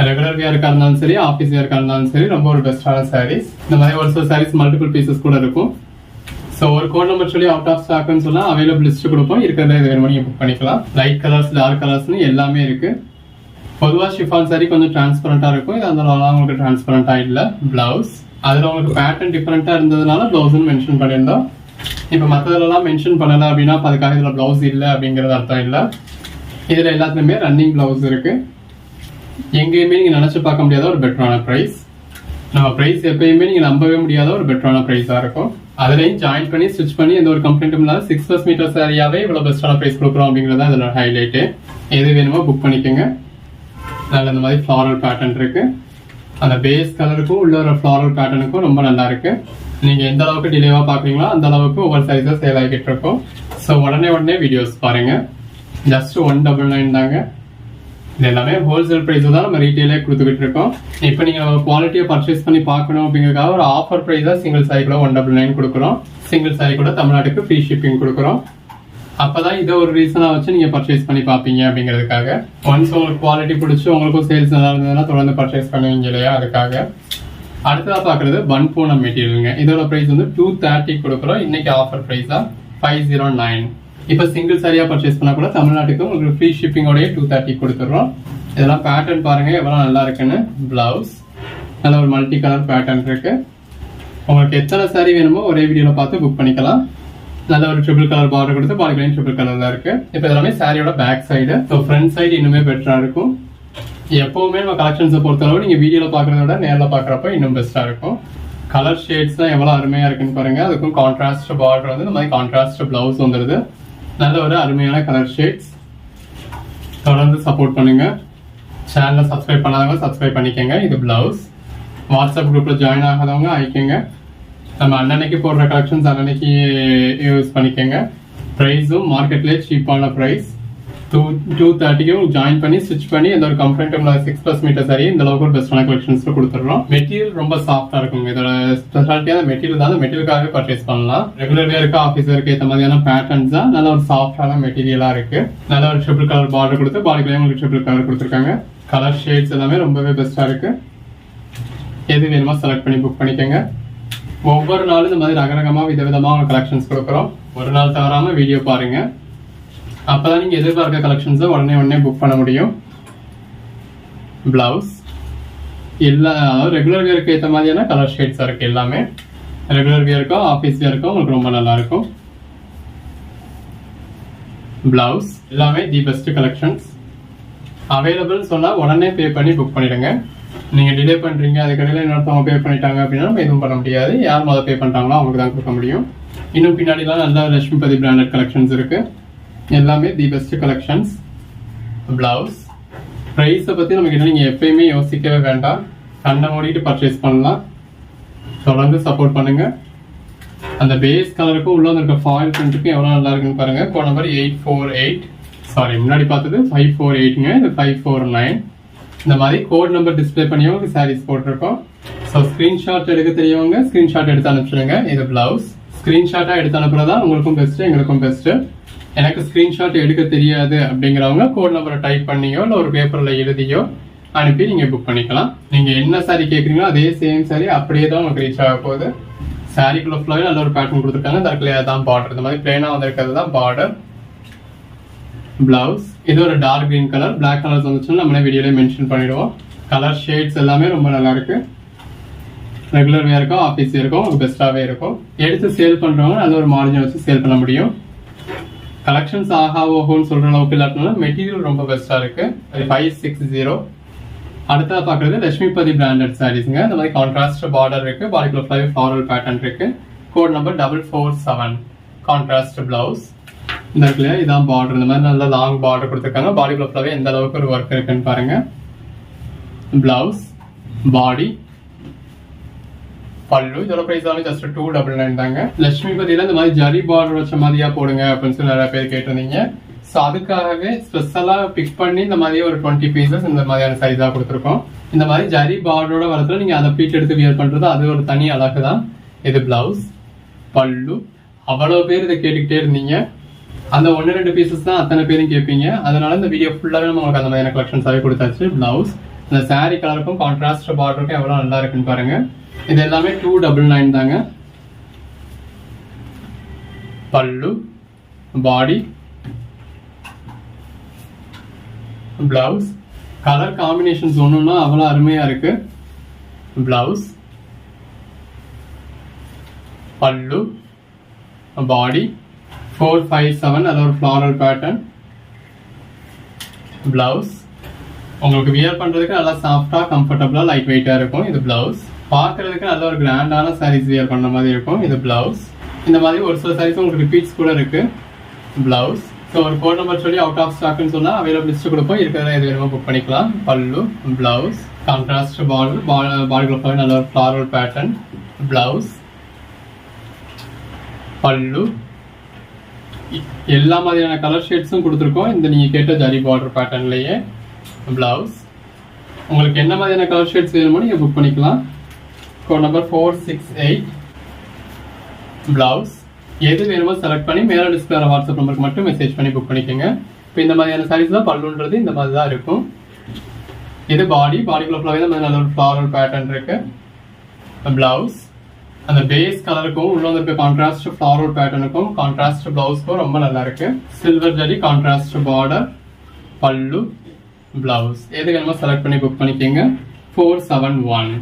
[SPEAKER 1] ரெகுலர் வியருக்கா இருந்தாலும் சரி ஆஃபீஸ் வியருக்கா இருந்தாலும் சரி ரொம்ப ஒரு பெஸ்டான சாரீஸ் இந்த மாதிரி ஒரு சில சாரீஸ் மல்டிபிள் பீசஸ் கூட இருக்கும். ஸோ ஒரு கோட் நம்பர் சொல்லி அவுட் ஆஃப் ஸ்டாக்னு சொன்னால் அவைலபிள் லிஸ்ட் கொடுப்போம். இருக்கிறத இது வேணுமோ நீங்கள் புக் பண்ணிக்கலாம். லைட் கலர்ஸ் டார்க் கலர்ஸ்னு எல்லாமே இருக்கு. பொதுவாக ஷிஃபால் சாரி கொஞ்சம் டிரான்ஸ்பரண்டா இருக்கும். இது அந்த உங்களுக்கு டிரான்ஸ்பரண்டா இல்லை. ப்ளவுஸ் அதில் உங்களுக்கு பேட்டர்ன் டிஃப்ரெண்ட்டாக இருந்ததுனால ப்ளவுஸ்னு மென்ஷன் பண்ணியிருந்தோம். இப்போ மற்றதுலலாம் மென்ஷன் பண்ணலை அப்படின்னா அதுக்காக இதில் ப்ளவுஸ் இல்லை அப்படிங்கிறது அர்த்தம் இல்லை. இதில் எல்லாத்துலேயுமே ரன்னிங் ப்ளவுஸ் இருக்குது எங்கேயுமே நீங்கள் நினச்சி பார்க்க முடியாத ஒரு பெட்டரான ப்ரைஸ் நம்ம ப்ரைஸ் எப்பயுமே நீங்கள் நம்பவே முடியாத ஒரு பெட்டரான ப்ரைஸாக இருக்கும். அதுலேயும் ஜாயின் பண்ணி ஸ்டிச் பண்ணி எந்த ஒரு கம்ப்ளைண்ட்டும் இல்லாத சிக்ஸ் ப்ளஸ் மீட்டர் சாரியாவே இவ்வளோ பெஸ்ட்டான ப்ரைஸ் கொடுக்குறோம் அப்படிங்கிறது அதோட ஹைலைட்டு எது வேணுமோ புக் பண்ணிக்கோங்க. அதில் இந்த மாதிரி ஃப்ளாரல் பேட்டர்ன் இருக்குது அந்த பேஸ் கலருக்கும் உள்ள ஒரு ஃப்ளாரல் பேட்டர்னுக்கும் ரொம்ப நல்லா இருக்கு. நீங்க எந்த அளவுக்கு டிலேவாக பார்க்குறீங்களோ அந்த அளவுக்கு ஒவ்வொரு சைஸாக சேல் ஆகிட்டு இருக்கும். ஸோ உடனே உடனே வீடியோஸ் பாருங்க. ஜஸ்ட் ஒன் டபுள் நைன் தாங்க. இது எல்லாமே ஹோல்சேல் ப்ரைஸ் தான் நம்ம ரீட்டெயிலே கொடுத்துக்கிட்டு இருக்கோம் இப்போ நீங்கள் குவாலிட்டியை பர்ச்சேஸ் பண்ணி பார்க்கணும் அப்படிங்கிறதுக்காக ஒரு ஆஃபர் ப்ரைஸாக சிங்கிள் சாரி கூட ஒன் டபுள் நைன் கொடுக்குறோம். சிங்கிள் சாரி கூட தமிழ்நாட்டுக்கு ஃப்ரீ ஷிப்பிங் கொடுக்குறோம். அப்பதான் இதை ஒரு ரீசனா வச்சு நீங்க பர்ச்சேஸ் பண்ணி பாப்பீங்க அப்படிங்கிறதுக்காக. ஒன்ஸ் உங்களுக்கு குவாலிட்டி பிடிச்சி உங்களுக்கும் சேல்ஸ் நல்லா இருந்ததுன்னா தொடர்ந்து பர்ச்சேஸ் பண்ணுவீங்க இல்லையா அதுக்காக. அடுத்ததா பாக்குறது பன் பூனம் மெட்டீரியலுங்க இதோட பிரைஸ் வந்து டூ தேர்ட்டி கொடுக்குறோம். இன்னைக்கு ஆஃபர் பிரைஸா ஃபைவ் ஜீரோ நைன் இப்போ சிங்கிள் சாரியாக பர்ச்சேஸ் பண்ணால் கூட தமிழ்நாட்டுக்கு உங்களுக்கு ஃப்ரீ ஷிப்பிங்கோடய டூ தேர்ட்டி கொடுத்துட்றோம். இதெல்லாம் பேட்டர்ன் பாருங்கள் எவ்வளோ நல்லா இருக்குன்னு. ப்ளவுஸ் நல்ல ஒரு மல்டி கலர் பேட்டர்ன் இருக்குது உங்களுக்கு எத்தனை சாரி வேணுமோ ஒரே வீடியோவில் பார்த்து புக் பண்ணிக்கலாம். நல்ல ஒரு ட்ரிபிள் கலர் பார்டர் கொடுத்து பாடிலைன் ட்ரிபிள் கலர் தான் இருக்குது இப்போ எல்லாமே சாரியோட back side so front side இன்னுமே பெட்டராக இருக்கும். எப்போவுமே நம்ம கலெக்ஷன்ஸை பொறுத்தளவு நீங்கள் வீடியோவில் பார்க்குறத விட நேரில் பார்க்குறப்ப இன்னும் பெஸ்ட்டாக இருக்கும். கலர் ஷேட்ஸ் தான் அருமையாக இருக்குன்னு பாருங்கள் அதுக்கும் கான்ட்ராஸ்ட் பார்டர் வந்து இந்த மாதிரி கான்ட்ராஸ்ட் ப்ளவுஸ் வந்துடுது நல்ல ஒரு அருமையான கலர் ஷேட்ஸ் தொடர்ந்து சப்போர்ட் பண்ணுங்க. சேனலை சப்ஸ்கிரைப் பண்ணாதவங்க சப்ஸ்கிரைப் பண்ணிக்கோங்க. இது பிளவுஸ் வாட்ஸ்அப் குரூப்ல ஜாயின் ஆகாதவங்க ஆயிக்கோங்க நம்ம அன்னன்னைக்கு போடுற கலெக்ஷன்ஸ் அன்னன்னைக்கு யூஸ் பண்ணிக்கோங்க. ப்ரைஸும் மார்க்கெட்லேயே சீப்பான ப்ரைஸ் டூ டூ தேர்ட்டிக்கும் ஜாயின் பண்ணி ஸ்டிச் பண்ணி எந்த ஒரு கம்ஃபர்டபுள் சிக்ஸ் ப்ளஸ் மீட்டர் சரி இந்த அளவுக்கு ஒரு பெஸ்டான கலெக்ஷன்ஸ் கொடுத்துட்றோம். மெட்டீரியல் ரொம்ப சாஃப்டா இருக்கும் இதோட ஸ்பெஷாலிட்டியான மெட்டீரியல் தான். மெட்டீரியலுக்காகவே பர்ச்சேஸ் பண்ணலாம். ரெகுலராக இருக்க ஆஃபீஸ் ஏற்ற மாதிரியான பேட்டர்ன்ஸ் தான். நல்ல ஒரு சாஃப்டான மெட்டீரியலா இருக்கு. நல்ல ஒரு ட்ரிபிள் கலர் பார்டர் கொடுத்து பாடிக்குள்ளேயும் உங்களுக்கு ட்ரிபிள் கலர் கொடுத்துருக்காங்க. கலர் ஷேட்ஸ் எல்லாமே ரொம்பவே பெஸ்டா இருக்கு. எது வேணுமோ செலக்ட் பண்ணி புக் பண்ணிக்கோங்க. ஒவ்வொரு நாளும் இந்த மாதிரி ரகரகமா விதவிதமா கலெக்ஷன்ஸ் கொடுக்குறோம். ஒரு நாள் தவறாம வீடியோ அப்போ தான் நீங்கள் எதிர்பார்க்க கலெக்ஷன்ஸை உடனே உடனே புக் பண்ண முடியும். ப்ளவுஸ் எல்லா ரெகுலர் வியருக்கு ஏற்ற மாதிரியான கலர் ஷேட்ஸ் இருக்குது எல்லாமே. ரெகுலர் வியருக்கும் ஆஃபீஸ் வியருக்கும் உங்களுக்கு ரொம்ப நல்லா இருக்கும். எல்லாமே தி பெஸ்ட் கலெக்ஷன்ஸ் அவைலபிள் சொன்னால் உடனே பே பண்ணி புக் பண்ணிவிடுங்க நீங்கள் டிலே பண்ணுறீங்க அதுக்கடையில் இன்னொருத்தவங்க பே பண்ணிட்டாங்க அப்படின்னா நம்ம எதுவும் பண்ண முடியாது. யார் முதல் பே பண்ணுறாங்களோ அவங்களுக்கு தான் கொடுக்க முடியும். இன்னும் பின்னாடிலாம் நல்ல லட்சுமிபதி பிராண்டட் கலெக்ஷன்ஸ் இருக்குது எல்லாமே தி பெஸ்ட் கலெக்ஷன்ஸ் பிளவுஸ் ப்ரைஸை பற்றி நம்ம கிட்ட நீங்கள் எப்பயுமே யோசிக்கவே வேண்டாம். கண்ணை மூடிட்டு பர்ச்சேஸ் பண்ணலாம். தொடர்ந்து சப்போர்ட் பண்ணுங்கள் அந்த பேஸ் கலருக்கும் உள்ள இருக்க ஃபாயில் பிரிண்ட்டுக்கும் எவ்வளோ நல்லா இருக்குன்னு பாருங்கள் code number eight four eight sari முன்னாடி பார்த்தது ஃபைவ் ஃபோர் எயிட்டுங்க இது ஃபைவ் ஃபோர் நைன் இந்த மாதிரி கோட் நம்பர் டிஸ்ப்ளே உங்களுக்கு சாரீஸ் போட்டிருக்கோம். ஸோ ஸ்க்ரீன்ஷாட் எடுக்க தெரியவங்க ஸ்க்ரீன்ஷாட் எடுத்து அனுப்பிச்சிடுங்க. இது பிளவுஸ் ஸ்க்ரீன்ஷாட்டாக எடுத்து அனுப்புறதா உங்களுக்கும் பெஸ்ட்டு எங்களுக்கும் பெஸ்ட்டு எனக்கு ஸ்க்ரீன்ஷாட் எடுக்க தெரியாது அப்படிங்கிறவங்க கோட் நம்பரை டைப் பண்ணியோ இல்லை ஒரு பேப்பரில் எழுதியோ அனுப்பி நீங்கள் புக் பண்ணிக்கலாம். நீங்கள் என்ன சாரி கேட்குறீங்களோ அதே சேம் சாரி அப்படியே தான் உங்களுக்கு ரீச் ஆக போகுது. சாரிக்குள்ள ஃபுல்லாகவே நல்ல ஒரு பேட்டர்ன் கொடுத்துருக்காங்க. தற்கொலையா தான் பார்டர் இந்த மாதிரி பிளெயினாக வந்திருக்கிறது தான் பார்டர் பிளவுஸ் இது ஒரு dark green colour black colours வந்துச்சுன்னா நம்மளே வீடியோலேயே மென்ஷன் பண்ணிடுவோம். கலர் ஷேட்ஸ் எல்லாமே ரொம்ப நல்லா இருக்கு. ரெகுலர் வேருக்கும் ஆஃபீஸ் இருக்கும் உங்களுக்கு பெஸ்ட்டாகவே இருக்கும். எடுத்து சேல் பண்ணுறவங்க நல்ல ஒரு மார்ஜின் வச்சு சேல் பண்ண முடியும். கலெக்ஷன்ஸ் ஆஹா ஓஹோன்னு சொல்ற அளவுக்கு இல்லாட்டினால மெட்டீரியல் ரொம்ப பெஸ்ட்டாக இருக்கு. ஃபைவ் சிக்ஸ் ஜீரோ அடுத்தது பார்க்குறது லட்சுமிபதி பிராண்டட் சாரீஸ்ங்க இந்த மாதிரி கான்ட்ராஸ்ட் பார்டர் இருக்கு. பாடிக்குள்ள ஃபைவ் ஃபாரல் பேட்டர்ன் இருக்கு. Code number double four seven contrast blouse இந்த இடத்துல இதான் பார்டர் இந்த மாதிரி நல்ல லாங் பார்டர் கொடுத்துருக்காங்க. பாடிக்குள்ள ஃபுல்லாவே எந்த அளவுக்கு ஒரு ஒர்க் இருக்குன்னு பாருங்க. பிளவுஸ் பாடி பல்லு இதோட பிரைஸ் வந்து ஜஸ்ட் டூ டபுள் நைன் தாங்க. லட்சுமி பதில இந்த மாதிரி ஜரி பார்டர் வச்ச மாதிரியா போடுங்க அப்படின்னு சொல்லி நிறைய பேர் கேட்டிருந்தீங்க. ஸோ அதுக்காகவே ஸ்பெஷலா பிக் பண்ணி இந்த மாதிரி ஒரு டுவெண்ட்டி பீசஸ் இந்த மாதிரியான சைஸா கொடுத்துருக்கோம். இந்த மாதிரி ஜரி பார்டரோட வரத்துல நீங்க அதை பீட் எடுத்து வியர் பண்றது அது ஒரு தனி அழகு தான். இது பிளவுஸ் பல்லு. அவ்வளவு பேர் இதை கேட்டுக்கிட்டே இருந்தீங்க. அந்த ஒன்று ரெண்டு பீசஸ் தான் அத்தனை பேரும் கேட்பீங்க. அதனால இந்த வீடியோ ஃபுல்லாவே நம்ம உங்களுக்கு அந்த மாதிரியான கலெக்ஷன்ஸாவே கொடுத்தாச்சு. பிளவுஸ் இந்த சாரீ கலருக்கும் கான்ட்ராஸ்ட் பார்டருக்கும் எவ்வளவு நல்லா இருக்குன்னு பாருங்க. இது எல்லாமே டூ டபுள் நைன் தாங்க. பல்லு பாடி பிளவுஸ் கலர் காம்பினேஷன்ஸ் ஒன்றுன்னா அவ்வளோ அருமையாக இருக்கு. பிளவுஸ் பல்லு பாடி ஃபோர் ஃபைவ் செவன் அது ஒரு ஃப்ளாரல் பேட்டர்ன் பிளவுஸ் உங்களுக்கு வியர் பண்ணுறதுக்கு நல்லா சாஃப்டாக கம்ஃபர்டபுளாக லைட் வெயிட்டாக இருக்கும். இது பிளவுஸ் பார்க்குறதுக்கு நல்ல ஒரு கிராண்டான சாரீஸ் வியர் பண்ண மாதிரி இருக்கும். இது பிளவுஸ் இந்த மாதிரி ஒரு சில சாரீஸ் உங்களுக்கு ரிப்பீட்ஸ் கூட இருக்கு. பிளவுஸ் ஸோ ஒரு கோட் நம்பர் சொல்லி அவுட் ஆஃப் ஸ்டாக்னு சொன்னால் அவைலபிள் லிஸ்ட் கொடுப்போம். இருக்கிறத எது வேணுமோ புக் பண்ணிக்கலாம். பல்லு பிளவுஸ் கான்ட்ராஸ்ட் பார்டர் பார்டர் போய் நல்ல ஒரு ஃப்ளாரல் பேட்டர்ன் பிளவுஸ் பல்லு. எல்லா மாதிரியான கலர் ஷேட்ஸும் கொடுத்துருக்கோம். இந்த நீங்கள் கேட்ட ஜரி பார்டர் பேட்டர்ன்லேயே பிளவுஸ் உங்களுக்கு என்ன மாதிரியான கலர் ஷேட்ஸ் வேணுமோ நீங்கள் புக் பண்ணிக்கலாம். Code number four six eight blouse எது வேணுமோ செலக்ட் பண்ணி மேலே டிஸ்பிளே வாட்ஸ்அப் நம்பருக்கு மட்டும் மெசேஜ் பண்ணி புக் பண்ணிக்கோங்க. இப்போ இந்த மாதிரியான சாரீஸ் தான் பல்லுன்றது இந்த மாதிரி தான் இருக்கும். இது பாடி பாடிக்குள்ள ஃபுல்லாகவே இந்த மாதிரி நல்ல ஒரு ஃப்ளாரல் பேட்டர்ன் இருக்கு. பிளவுஸ் அந்த பேஸ் கலருக்கும் உள்ள வந்து கான்ட்ராஸ்ட் ஃப்ளாரல் பேட்டர்னுக்கும் கான்ட்ராஸ்ட் பிளவுஸ்க்கும் ரொம்ப நல்லா இருக்கு. Silver zari contrast border pallu blouse எது வேணுமோ செலக்ட் பண்ணி புக் பண்ணிக்கோங்க. Four seven one